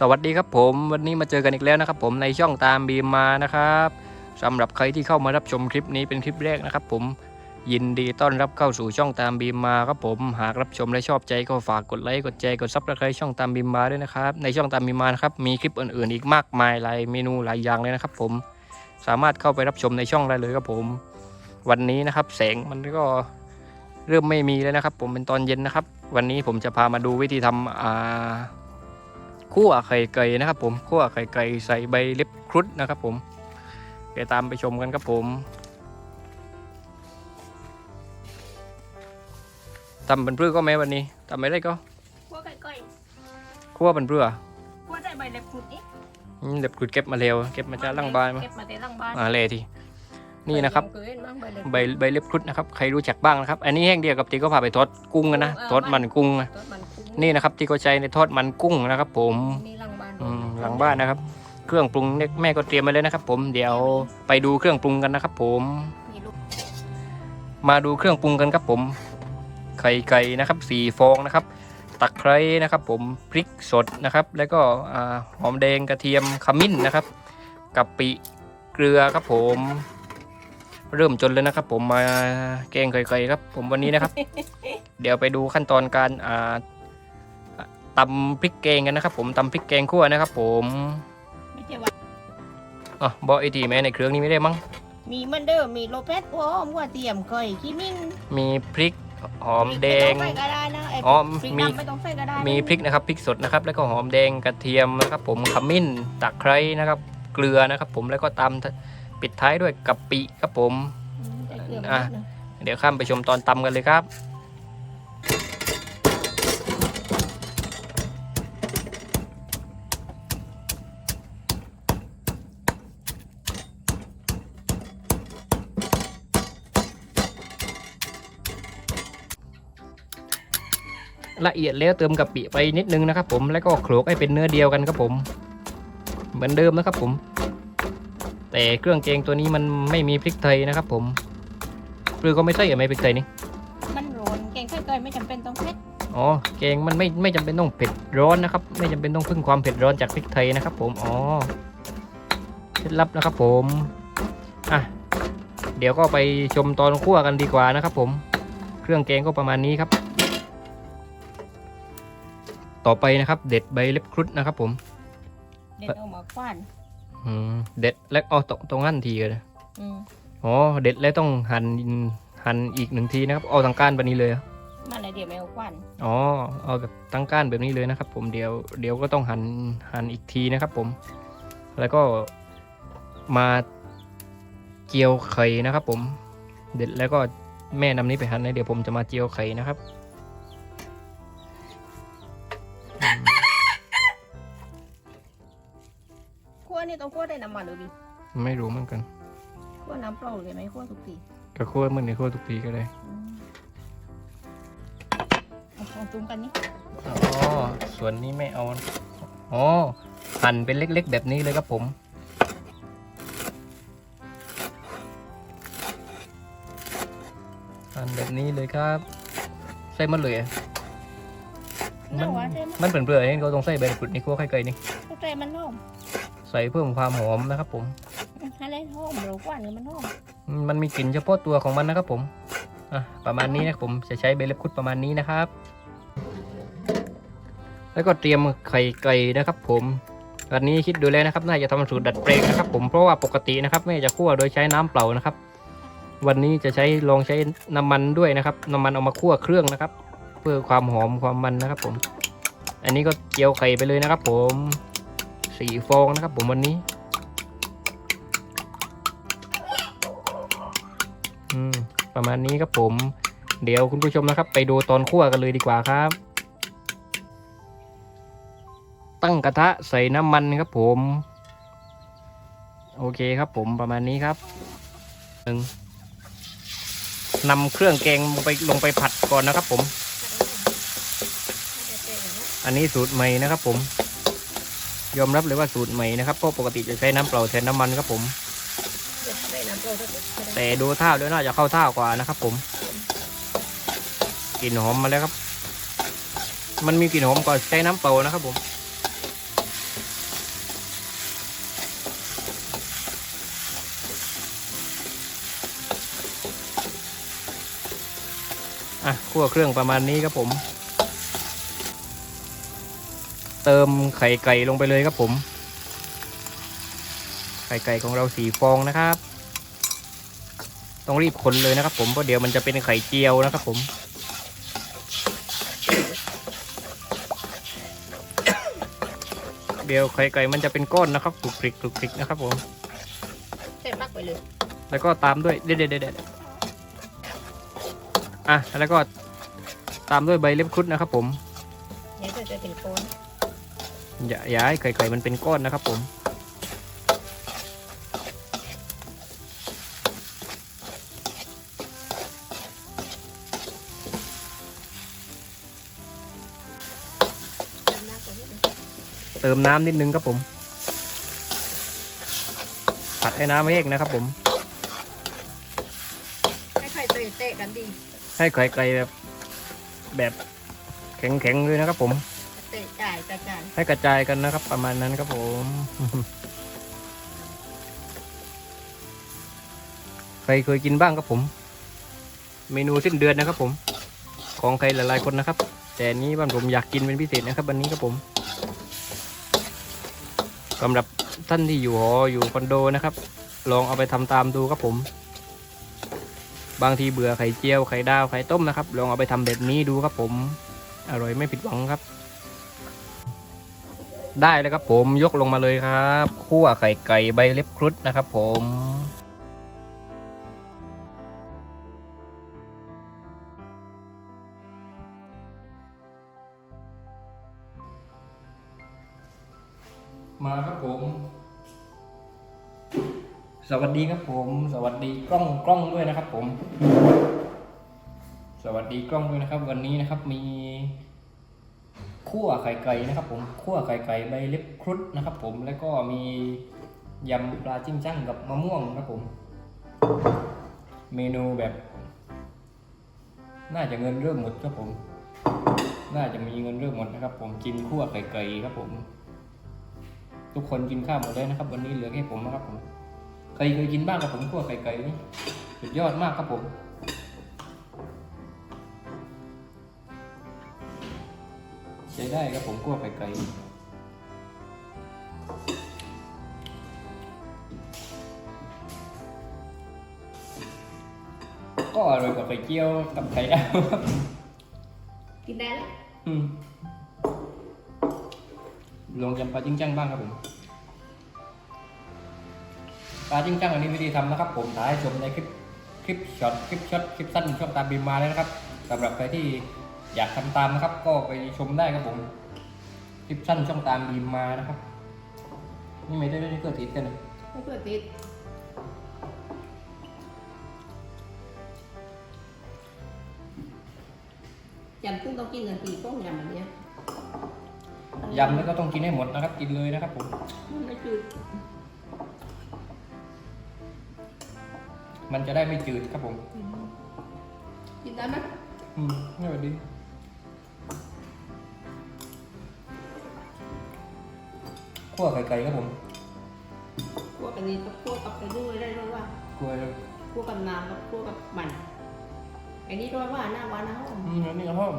สวัสดีครับผมวันนี้มาเจอกันอีกแล้วนะครับ ผมในช่องตามบีมมานะครับสำหรับใครที่เข้ามารับชมคลิปนี้เป็นคลิปแรกนะครับ ผมยินดีต้อนรับเข้าสู่ช่องตามบีมมาครับผมหากรับชมและชอบใจก็ฝากกดไลค์กดแชร์กดซับสไครต์ช่องตามบีมมาด้วยนะครับในช่องตามบีมมานะครับมีคลิปอื่นๆ อีกมากมายหลายเมนูหลายอย่างเลยนะครับ ผมสามารถเข้าไปรับชมในช่องได้เลยครับผม วันนี้นะครับแสงมันก็เริ่มไม่มีแล้วนะครับ ผมเป็นตอนเย็นนะครับ วันนี้ผมจะพามาดูวิธีทำอ่า คั่วไข่ไก่นะครับผมคั่วไข่ไก่ใส่ใบเล็บครุฑนะครับผมเดี๋ยวตามไปชมกันครับผมทำเป็นเพื่อก็แม้วันนี้ทำไม่ได้ก็คั่วไก่ก้อยคั่วเป็นเพื่อคั่วได้ใบเล็บขุดนี่อืมเล็บครุฑเก็บมาเร็วเก็บมาจากล่างบ้านมาเก็บมาแต่ล่างบ้านอ่าเลยทีนี่นะครับใเกินมั้งใบเล็บใบใบเล็บครุฑนะครับใครรู้จักบ้างนะครับ อันนี้แห้งเดียวกับที่เขาพาไปทอดกุ้งกันนะทอดมันกุ้ง นะต้นมันคุ้งนี่นะครับที่เขาใช้ในทอดมันกุ้งนะครับ ผมนี่ล่างบ้านอืมหลังบ้านนะครับ เครื่องปรุงเนี่ยแม่ก็เตรียมมาเลยนะครับ ผมเดี๋ยวไปดูเครื่องปรุงกันนะครับ ผม มีลูกมาดูเครื่องปรุงกันครับผม ไข่ไก่นะครับสี่ฟองนะครับ ตะไคร้นะครับ ผมพริกสดนะครับ แล้วก็อ่าหอมแดงกระเทียมขมิ้นนะครับกะปิเกลือครับผม เริ่มจนเลยนะครับ ผมมาแกงไข่ไก่ครับ ผมวันนี้นะครับ เดี๋ยวไปดูขั้นตอนการอ่า ตำพริกแกงกันนะครับ ผมตำพริกแกงคั่วนะครับ ผมไม่ใช่ว่าอ๋อบอกไอทีแม่ในเครื่องนี้ไม่ได้มั้งมีมันเด้อมีโลเปสพร้อมว่าเตรียมก้อยขี้มิ้นมีพริกหอมแดง ไม่ต้องใส่ก็ได้นะไอ้อ๋อพริกมี ดำไม่ต้องใส่ก็ได้นะมีพริกนะครับพริกสดนะครับ แล้วก็หอมแดงกระเทียมนะครับ ผมขมิ้นตะไคร้นะครับ เกลือนะครับ ผมแล้วก็ตำปิดท้ายด้วยกะปิครับผม อืมใส่เกลืออะ นิดนึง เดี๋ยวข้ามไปชมตอนตำกันเลยครับ ละเอียดแล้วเติมกะปิไปนิดนึงนะครับผมแล้วก็โขลกให้เป็นเนื้อเดียวกันครับผม เหมือนเดิมนะครับผม แต่เครื่องแกงตัวนี้มันไม่มีพริกไทยนะครับผมหรือก็ไม่ใช่เหรอไม่พริกไทยนี่มันร้อนแกงไข่ก้อยไม่จำเป็นต้องเผ็ดอ๋อแกงมันไม่ไม่จำเป็นต้องเผ็ดร้อนนะครับ ไม่จำเป็นต้องพึ่งความเผ็ดร้อนจากพริกไทยนะครับผมอ๋อเคล็ดลับนะครับผมอะเดี๋ยวก็ไปชมตอนคั่วกันดีกว่านะครับผม เครื่องแกงก็ประมาณนี้ครับ ต่อไปนะครับ เด็ดใบเล็บครุฑนะครับ ผมเด็ดเอามาคว้านอืมเด็ดแล้วอ๋อตรงตรงนั้นทีกันเลยอืมอ๋อเด็ดแล้วต้องหั่นหั่นอีกหนึ่งทีนะครับ เอาทางก้านแบบนี้เลยเหรอมันอะไรเดี๋ยวไม่เอาคว้านอ๋อเอาแบบตั้งก้านแบบนี้เลยนะครับ ผมเดี๋ยวเดี๋ยวก็ต้องหันหันอีกทีนะครับ ผม แล้วก็มาเจียวไข่นะครับ ผม เด็ดแล้วก็แม่นำนี้ไปหั่นนะเดี๋ยวผมจะมาเจียวไข่นะครับ นี่ต้องคั่วได้น้ำมันหรือดิไม่รู้เหมือนกันคั่วน้ำเปล่าเลยไหมคั่วทุกทีกระคั่วมันในคั่วทุกทีก็ได้อืมเอาของตุ้มกันนี่อ๋อส่วนนี้ไม่เอาอ๋อหั่นเป็นเล็กๆ แบบนี้เลยครับผมหั่นแบบนี้เลยครับใส่หมันเลยอะมัน่านว่าใช่ไหมมันเป็นเปลือยนี่เขาต้องใส่ใบมะกรูดนี่คั่วไข่ไก่นี่พวกใจมันหอม ใส่เพิ่มความหอมนะครับ ผมอะไรหอมเรากว่านี่มันหอมมันมีกลิ่นเฉพาะตัวของมันนะครับผมอะประมาณนี้นะครับผมจะใช้เบลเล็บคุดประมาณนี้นะครับ แล้วก็เตรียมไข่ไก่นะครับ ผมวันนี้คิดดูแล้วนะครับน่าจะทำสูตรดัดแปลงนะครับ ผมเพราะว่าปกตินะครับแม่จะคั่วโดยใช้น้ำเปล่านะครับ วันนี้จะใช้ลองใช้น้ำมันด้วยนะครับ น้ำมันเอามาคั่วเครื่องนะครับ เพื่อความหอมความมันนะครับ ผม อันนี้ก็เจียวไข่ไปเลยนะครับ ผม สี่ฟองนะครับผมวันนี้ประมาณนี้ครับผม เดี๋ยวคุณผู้ชมนะครับ ไปดูตอนคั่วกันเลยดีกว่าครับ ตั้งกระทะใส่น้ำมันครับผม โอเคครับผมประมาณนี้ครับหนึ่งนำเครื่องแกงลงไปลงไปผัดก่อนนะครับผม อันนี้สูตรใหม่นะครับผม ยอมรับเลยว่าสูตรใหม่นะครับเพราะปกติจะใช้น้ำเปล่าแทนน้ำมันครับผม แต่ดูท่าแล้วน่าจะเข้าท่ากว่านะครับผมกลิ่นหอมมาแล้วครับ มันมีกลิ่นหอมก่อนใช้น้ำเปล่านะครับผมอะคั่วเครื่องประมาณนี้ครับผม เติมไข่ไก่ลงไปเลยครับผม ไข่ไก่ของเราสีฟองนะครับ ต้องรีบคนเลยนะครับ ผมเพราะเดี๋ยวมันจะเป็นไข่เจียวนะครับ ผม เดี๋ยวไข่ไก่มันจะเป็นก้อนนะครับกรุกกริกกรุกกริกนะครับ ผมเต็มปักไปเลย แล้วก็ตามด้วยเด็ดเด็ดเด็ดอะแล้วก็ตามด้วยใบเล็บครุฑนะครับ ผมเดี๋ยวจะเป็นโคน อย่าอย่าให้ไข่ไก่มันเป็นก้อนนะครับผมเต็มหน้าตัวนี้เติมน้ำนิดนึงครับผม ผัดให้น้ำแห้งนะครับผม ให้ไข่เตะเตะกันดี ให้ไข่ไก่แบบ แบบแข็งๆเลยนะครับผมเตะจ่ายกระจายให้กระจายกันนะครับ ประมาณนั้นครับผม ใครเคยกินบ้างครับผม เมนูสิ้นเดือนนะครับผม ของใครหลายๆคนนะครับ แต่นนี้บ้านผมอยากกินเป็นพิเศษนะครับวันนี้ครับผมสำหรับท่านที่อยู่หออยู่คอนโดนะครับ ลองเอาไปทำตามดูครับผม บางทีเบื่อไข่เจียวไข่ดาวไข่ต้มนะครับ ลองเอาไปทำแบบนี้ดูครับผม อร่อยไม่ผิดหวังครับ ได้แล้วครับผมยกลงมาเลยครับคั่วไข่ไก่ใบเล็บครุฑนะครับผมมาครับผม สวัสดีครับผม สวัสดีกล้องกล้องด้วยนะครับผม สวัสดีกล้องด้วยนะครับ วันนี้นะครับมี คั่วไข่ไก่นะครับ ผมคั่วไข่ไก่ใบเล็บครุฑนะครับ ผมแล้วก็มียำปลาจิ้งจั่งกับมะม่วงนะครับผม เมนูแบบ น่าจะเงินเริ่มหมดครับผม น่าจะมีเงินเริ่มหมดนะครับ ผมกินคั่วไข่ไก่ครับผม ทุกคนกินข้าวหมดแล้วนะครับ วันนี้เหลือแค่ผมนะครับผมใครเคยกินบ้างครับผมคั่วไข่ไก่นี่สุดยอดมากครับผม ใช้ได้ครับผมคั่วไข่ไก่ก็อร่อยกว่าไข่เจียวกับไข่ดาวครับกินได้แล้วอืมลองยำปลาจิ้งจังบ้างครับผมปลาจิ้งจังอันนี้วิธีทำนะครับ ผมถ่ายให้ชมในคลิปคลิปช็อตคลิปช็อตคลิปสั้นช่องตามบีมมาแล้วนะครับสำหรับใครที่ อยากทำตามนะครับ ก็ไปชมได้ครับผมคลิปสั้นช่องตามบีมมานะครับ นี่ไม่ได้ได้เกิดติดกันนะไม่เพื่อติดยำซึ่งต้องกินกันตีต้มยำแบบเนี้ยยำนี่ก็ต้องกินให้หมดนะครับ กินเลยนะครับผมมันไม่จืดมันจะได้ไม่จืดครับผมอืมกินได้ไหมอืมนี่แบบดี คั่วไข่ไก่ครับผมคั่วกันนี้กับคั่วกับไปด้วยได้ด้วยว่าคั่วคั่วกับน้ำกับคั่วกับมันไอ้นี่ด้วยว่าหน้าหวานนะหอมอืมแล้วนี่ก็หอม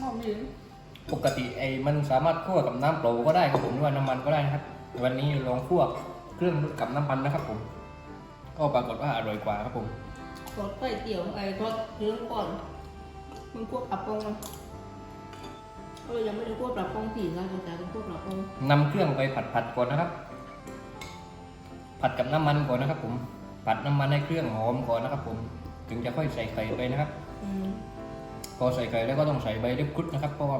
หอมดีปกติไอ้มันสามารถคั่วกับน้ำเปล่าก็ได้ครับผมหรือว่าน้ำมันก็ได้นะครับ วันนี้ลองคั่วเครื่องกับน้ำมันนะครับผมก็ปรากฏว่าอร่อยกว่าครับผมรสก๋วยเตี๋ยวไอ้รสเนื้อก่อน มันคั่วปลาปองมัน เออยังไม่ได้คั่วปลาปองผีนะแต่เป็นคั่วปลาปองนำเครื่องไปผัดผัดก่อนนะครับ ผัดกับน้ำมันก่อนนะครับผม ผัดน้ำมันให้เครื่องหอมก่อนนะครับ ผม ถึงจะค่อยใส่ไข่ไปนะครับอืมพอใส่ไข่แล้วก็ต้องใส่ใบเล็บครุฑนะครับ เพราะว่า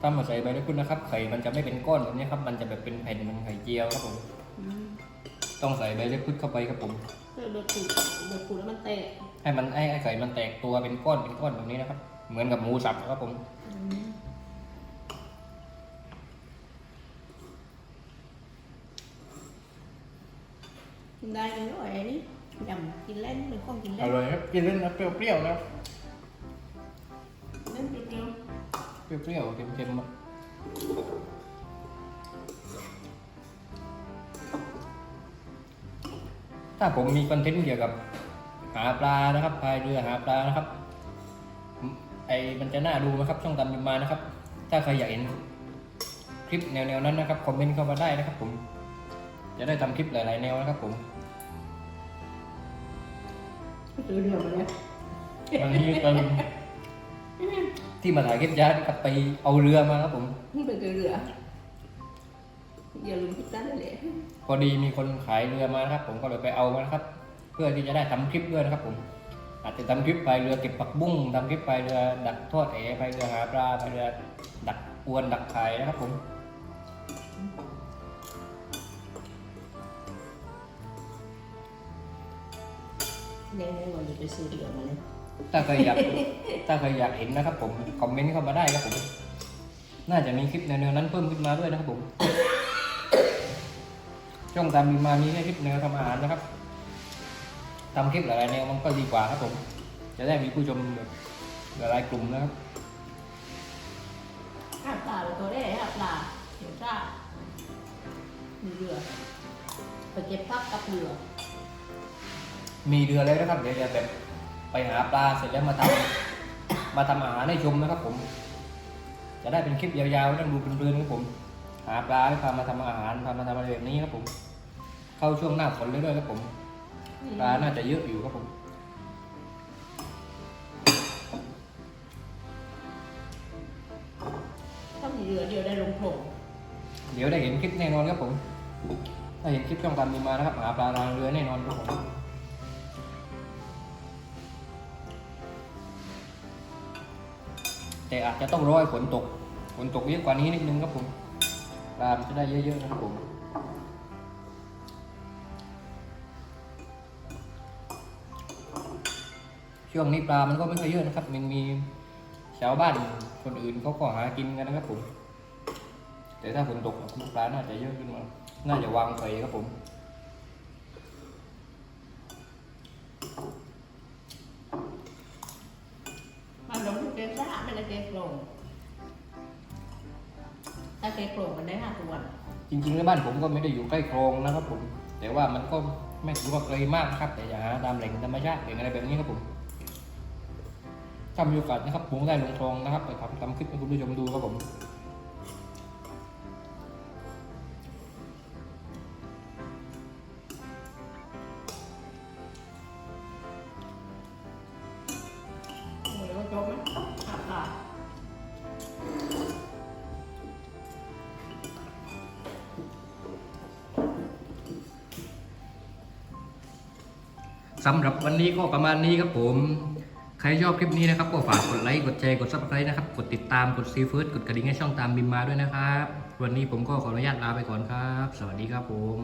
ถ้ามาใส่ใบเล็บครุฑนะครับ ไข่มันจะไม่เป็นก้อนแบบนี้ครับ มันจะแบบเป็นแผ่นเหมันไข่เจียวครับผมอืมต้องใส่ใบเล็บครุฑเข้าไปครับผมเออโดดขูดโดดขูดแล้วมันแตก ให้มันให้ไอ้ไข่มันแตกตัวเป็นก้อนเป็นก้อนแบบนี้นะครับ เหมือนกับหมูสับครับผม อืมกิน ได้เลยอร่อยอันนี้ยำกินเล่นเป็นของกินอเล่นร่อยครับกินเล่นนะเปรี้ยวๆนะเล่นเปรี้ยวเปรี้ยวๆเค็มๆอะถ้าผมมีคอนเทนต์เกี่ยวกับหาปลานะครับพายเรือหาปลานะครับ ไอมันจะน่าดูนะครับ ช่องตามบิมมานะครับ ถ้าใครอยากเห็นคลิปแนวๆนั้นนะครับคอมเมนต์เข้ามาได้นะครับผม จะได้ทำคลิปหลาย ๆ แนวนะครับผมซื้อเรือมาเนี่ยบางทีตอนที่มาถ่ายคลิปยากับไปเอาเรือมาครับผมนี่เป็นซื้อเรืออย่าลืมพิซซ่าเลยแหละพอดีมีคนขายเรือมานะครับ ผมก็เลยไปเอามานะครับ เพื่อที่จะได้ทำคลิปด้วยนะครับผม อาจจะทำคลิปไปเรือเก็บปักบุ้งทำคลิปไปเรือดักทอดแหไปเรือหาปลาไปเรือดักอวนดักไข่นะครับผม แน่ๆวันจะไปซื้อเรือมาเลยถ้าใครอยาก ถ้าใครอยากเห็นนะครับ ผมคอมเมนต์เข้ามาได้ครับผม น่าจะมีคลิปแนวๆนั้นเพิ่มขึ้นมาด้วยนะครับผม ช่องตามมีมามีแค่คลิปแนวทำอาหารนะครับทำคลิปหลายๆแนวมันก็ดีกว่าครับผม จะได้มีผู้ชมแบบหลายๆกลุ่มนะครับหาปลาตัวได้หาปลาเดี๋ยวจ้าเรือไปเก็บพักกับเรือ มีเรือแล้วนะครับเดี๋ยวจะแบบไปหาปลาเสร็จแล้วมาทำมาทำอาหารให้ชมนะครับผม จะได้เป็นคลิปยาวๆนั่งดูเพลินๆครับผม หาปลาให้พามาทำอาหารพามาทำอะไรแบบนี้ครับผม เข้าช่วงหน้าฝนเลยด้วยครับผมปลาน่าจะเยอะอยู่ครับผมถ้ามีเรือเดียวได้ลงโขลงเดี๋ยวได้เห็นคลิปแน่นอนครับผมถ้าเห็นคลิปช่องตามมีมานะครับหาปลาทางเรือแน่นอนครับผม แต่อาจจะต้องรอให้ฝนตกฝนตกเยอะกว่านี้นิดนึงครับผมปลาจะได้เยอะๆนะครับผมช่วงนี้ปลามันก็ไม่ค่อยเยอะนะครับ มันมีชาวบ้านคนอื่นเขาก็หากินกันนะครับผม แต่ถ้าฝนตกปลาน่าจะเยอะขึ้นมา น่าจะวางไข่ครับผม ถ้าเกโกลงมันได้ห้าตัวจริงๆแล้วบ้านผมก็ไม่ได้อยู่ใกล้คลองนะครับผม แต่ว่ามันก็ไม่ถือว่าไกลมากนะครับ แต่อย่าหาตามแหล่งธรรมชาติแหล่งอะไรแบบนี้ครับผมถ้ามีโอกาสนะครับผมได้ลงคลองนะครับ ไปทำทำคลิปให้คุณผู้ชมดูครับผมโอ้ยแล้วจบไหม สำหรับวันนี้ก็ประมาณนี้ครับผม ใครชอบคลิปนี้นะครับ ก็ฝากกดไลค์ กดแชร์ กดซับสไครต์นะครับ กดติดตาม กดซีฟิร์สกดกระดิ่งให้ช่องตามบิมมาด้วยนะครับ วันนี้ผมก็ขออนุญาตลาไปก่อนครับ สวัสดีครับผม